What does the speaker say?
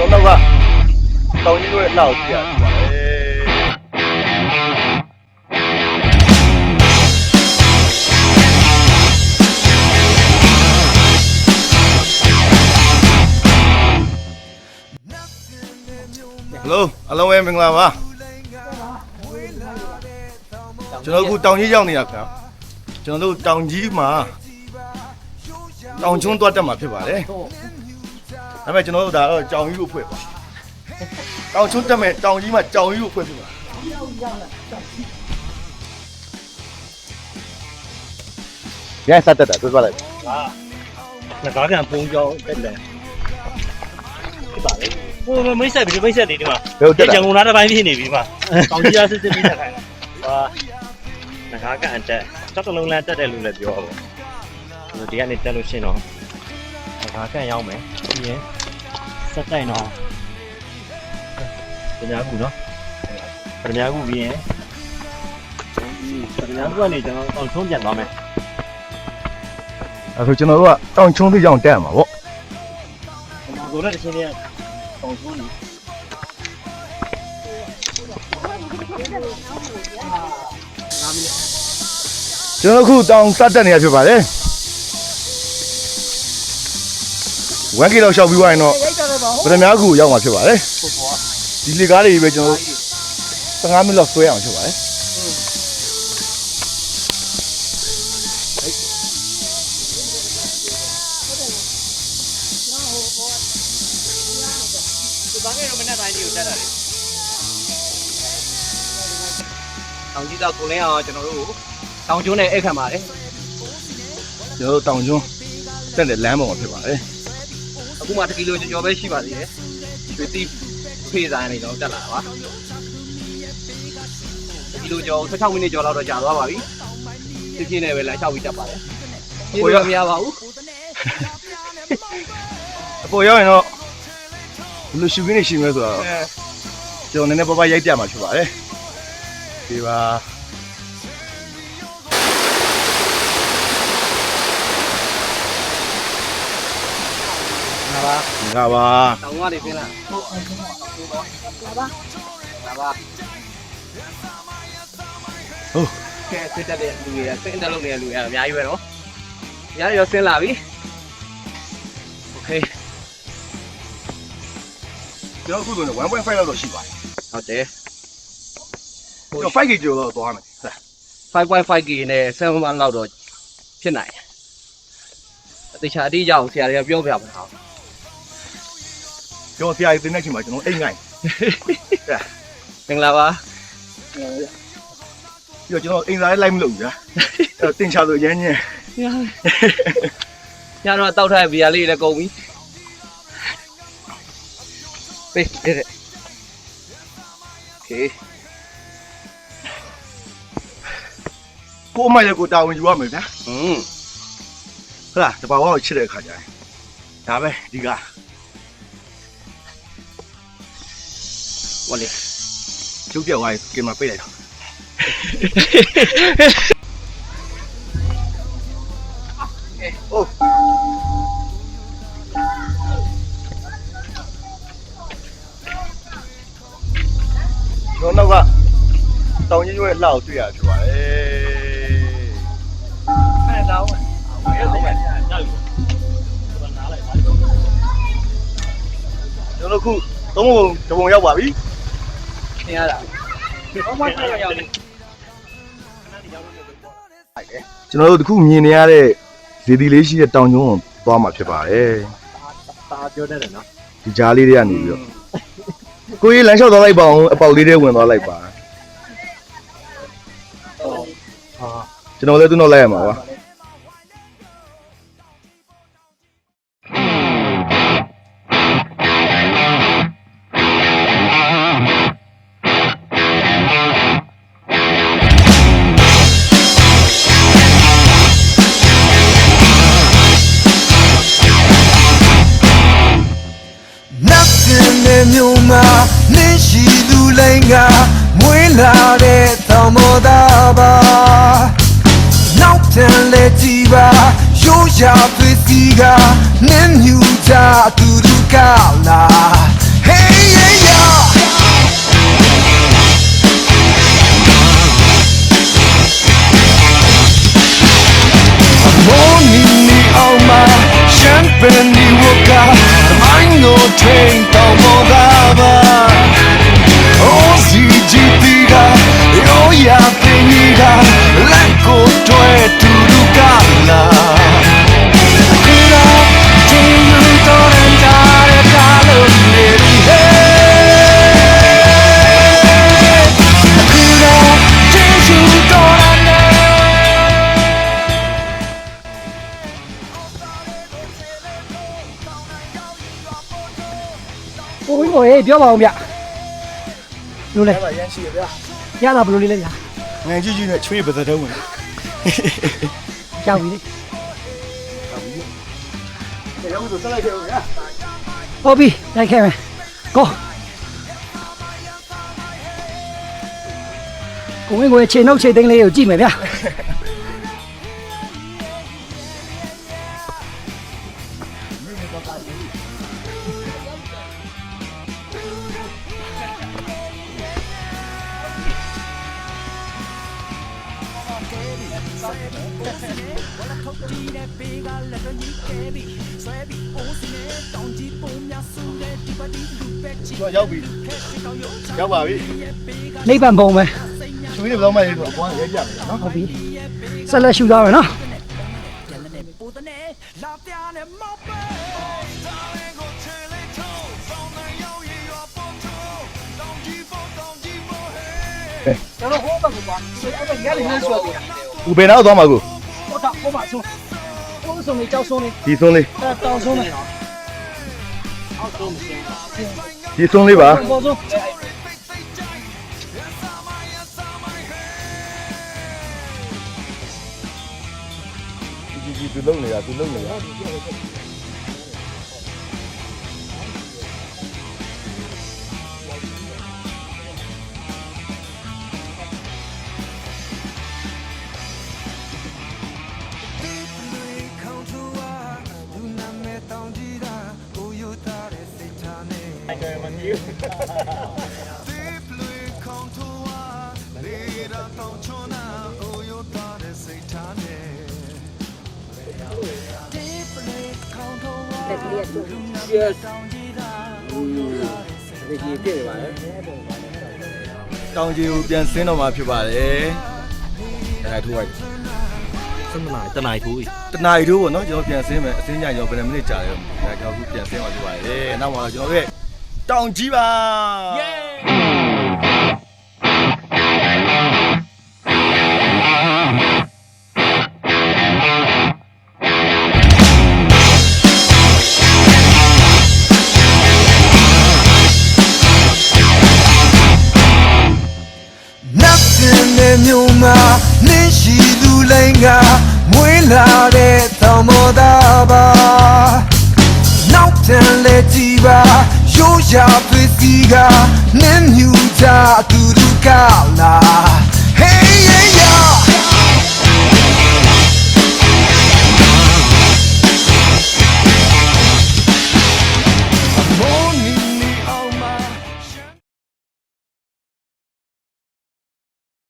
ကျွန်တော်တို့ကတောင်ကြီးတို့ရဲ့လှောက်ကြည့်ရတယ်ပါတယ်ဟယ်လိုအလုံးဝဲမင်္ဂလာပါကျွန်တော်အခုတောင်ကြီးရောက်နေတာခင်ဗျာကျွန်တော်တို့တောင်ကြီးမှာတောင်ကျွန်းသွားတက်မှာဖြစ်ပါတယ် ဒါပေမဲ့ကျွန်တော်တို့ဒါတော့ကြောင်ကြီးကိုဖွင့်ပါတောင်ကျွန်းတက်မဲ့တောင်ကြီးမှာကြောင်ကြီးကိုဖွင့်ဖြစ်ပါရဲစတက်တာတွေ့ပါလိုက်ငကားကန်ဖုံးကြောင်းတက်တယ်ဖြစ်ပါလေဟိုမိတ်ဆက်ပြီးမိတ်ဆက်နေဒီမှာဘယ်လိုတက်ရတာန်ကုန်သားတစ်ပိုင်းဖြစ်နေပြီမှာတောင်ကြီးရစစ်စစ်ပြီးတက်ခိုင်းဟာငကားကန်တက်တောက်တလုံးလန်းတက်တယ်လို့လည်းပြောပါဘောဒီကနေတက်လို့ရှင်းတော့ ငကားကန်ရောက်မယ်ပြီးရင်ဆက်တိုင်တော့ပညာကူနော်ပညာကူပြီးရင်ပညာကူကနေကျွန်တော်အောင်ထုံးပြန်သွားမယ်အဲဆိုကျွန်တော်တို့ကတောင်ကျွန်းသေးကြောင်တက်ရမှာပေါ့ကိုလည်းတစ်ချင်းလေးတောင်ထုံးနေကျွန်တော်တို့အခုတောင်စတက်နေရဖြစ်ပါတယ် 1ကီလိုရှောက်ပြီးသွားရင်တော့ဗဒမားကူရောက်မှာဖြစ်ပါတယ်ဒီလေကားတွေပဲကျွန်တော်တို့15မိနစ်လောက်ဆွဲအောင်ဖြစ်ပါတယ်ဒီဘာငယ်တော့မနေ့တိုင်းကြီးကိုတက်တာလေတောင်ကြီးတော့ကိုလင်းအောင်ကျွန်တော်တို့တောင်ကျွန်းနဲ့အိတ်ခံပါတယ်ကျွန်တော်တို့တောင်ကျွန်းတက်တဲ့လမ်းပေါ်မှာဖြစ်ပါတယ် အခုမှ1ကီလိုကျော်ပဲရှိပါသေးတယ်ရွှေတိဖေးဆိုင်နေတော့တက်လာတာပါ1ကီလိုကျော်16မိနစ်ကျော်လောက်တော့ကြာသွားပါပြီပြင်းပြင်းနဲ့ပဲလမ်းလျှောက်ပြီးတက်ပါတယ်ပြင်းလို့မရပါဘူးအပေါ်ရောက်ရင်တော့ဘယ်လိုရှူခင်းနေရှိမလဲဆိုတော့ကျွန်တော်နည်းနည်းပပရိုက်ပြမှာဖြစ်ပါတယ်ဒီပါ ပါ ငါပါ တောင်ကနေပြင်းလာဟုတ်နာပါနာပါ ဟုတ် ကဲစစ်တက်တဲ့လူတွေကစင်းတက်လို့နေတဲ့လူတွေကအများကြီးပဲနော်အများကြီးရောဆင်းလာပြီโอเค ကျွန်တော်အခုဆိုရင်1.5လောက်တော့ရှိပါတယ် ဟုတ်တယ် ကျွန်တော် 5K ကျော်တော့သွားမယ်ဟဲ့ 5.5K နဲ့7 1လောက်တော့ဖြစ်နိုင်တယ်အသေးချာအတိအကျအောင်ဆရာတွေကပြောပြပါတော့ ကျွန်တော်ဆရာကြီးတင်တဲ့အချိန်မှာကျွန်တော်အိတ်ငိုင်းမင်္ဂလာပါပြီးတော့ကျွန်တော်အိမ်သားလေးလိုက်မလို့ဘူးဗျာအဲ့တော့တင်ချလို့ရမ်းညင်းညတော့တောက်ထားတဲ့ဘီယာလေးလည်းကုန်ပြီပေးတဲ့ Okay ကိုမရကိုတာဝန်ယူရမယ်ဗျာဟွန်းဟုတ်လားတဘာဝကိုချစ်တဲ့အခါကျရင်ဒါပဲအဓိက ဟောလေကျုပ်ပြောက်သွားရင်ကင်မရာပိတ်လိုက်တော့ဟုတ်ကျွန်တော်ကတောင်ကြီးရွေးလှောက်တွေ့ရဖြစ်ပါတယ်အဲ့ဒါတော့ဘယ်လိုလဲရောက်ပြီဘာနားလိုက်ပါကျွန်တော်ခုသုံးပုံတပုံရောက်ပါပြီသ င်ရတာဘာမှဆက်ရောက်နေကျွန်တော်တို့တခုမြင်နေရတဲ့ဇေဒီလေးရှိတဲ့တောင်ကျုံးကိုသွားမှာဖြစ်ပါတယ်တာပြောတတ်တယ်နော်ဒီကြားလေးတွေကနေပြီးတော့ကိုကြီးလမ်းလျှောက်သွားလိုက်ပါအောင်အပေါက်လေးတွေဝင်သွားလိုက်ပါဟာကျွန်တော်လည်းသူ့နောက်လိုက်ရမှာပါ နင်းရှိသူလိန်ကမွေးလာတဲ့သောမောသားပါနောက်တန်လက်ကြည့်ပါရိုးရာသွေးစီကနင်းညူကြသူလူကလာ Hey yeah yeah မိုးနီနီအောင်မှာရှမ်ပန်ဒီဝကမိုင်းကိုထိန် Yo ya tenida, la coto es tu lugar. ရေးပြောပါဦးဗျလို့လဲအဲ့မှာရမ်းရှိရဗျာရတာဘယ်လိုလေးလဲဗျာငန်ကြီးကြီးနဲ့ချွေးပသက်တုံးဝင်ကြောက်ပြီလေရောက်လို့ဆက်လိုက်ခဲ့ဦးဗျာဟုတ်ပြီလိုက်ခဲ့မယ်ကိုကိုဝင်းကိုခြေနှုတ်ခြေသိမ်းလေးကိုကြည့်မယ်ဗျာ တော့ရောက်ပြီရောက်ပါပြီနိဗ္ဗာန်ဘုံပဲချွေးတွေဘယ်တော့မှရေးတော့အပွားရဲကြမယ်နော်ဟုတ်ပြီဆက်လက်ရှူသွားမယ်နော်ကျွန်တော်ဟိုဘက်ကပါအဲ့ဒါရရနေဆွဲနေတာ ဦးဘယ်နောက်သွားမှာကိုဟိုတော့ဟိုမှာဆုံးဟိုဆုံးနေကြောက်ဆုံးနေဒီဆုံးလေးအဲတောင်ဆုံးနေဒီဆုံးလေးပါဘောဆုံးဒီဒီသူလုံနေတာသူလုံနေတာ ဒီကြီးပြည့်နေပါလေတောင်ကြီးကိုပြန်ဆင်းတော့မှာဖြစ်ပါတယ်အဲထိုးလိုက်စမနာတနားထိုးတနာရီထိုးပေါ့နော်ကျွန်တော်ပြန်ဆင်းမယ်အစင်းညကျော်ဘယ်နှမိနစ်ကြာလဲအဲကျွန်တော်အခုပြန်ဆင်းမှာဖြစ်ပါတယ်နောက်မှာကျွန်တော်ရဲ့ တောင်ကြီးပါယေးနတ်တင်တဲ့မြို့မှာနင်းရှိသူလိုက်ငါမွေးလာတဲ့သောင်မောသားပါနောက်တန်လေကြည်ပါ ရိုးရာသွေးစီကနင်းမြူကြသူတို့ကလာ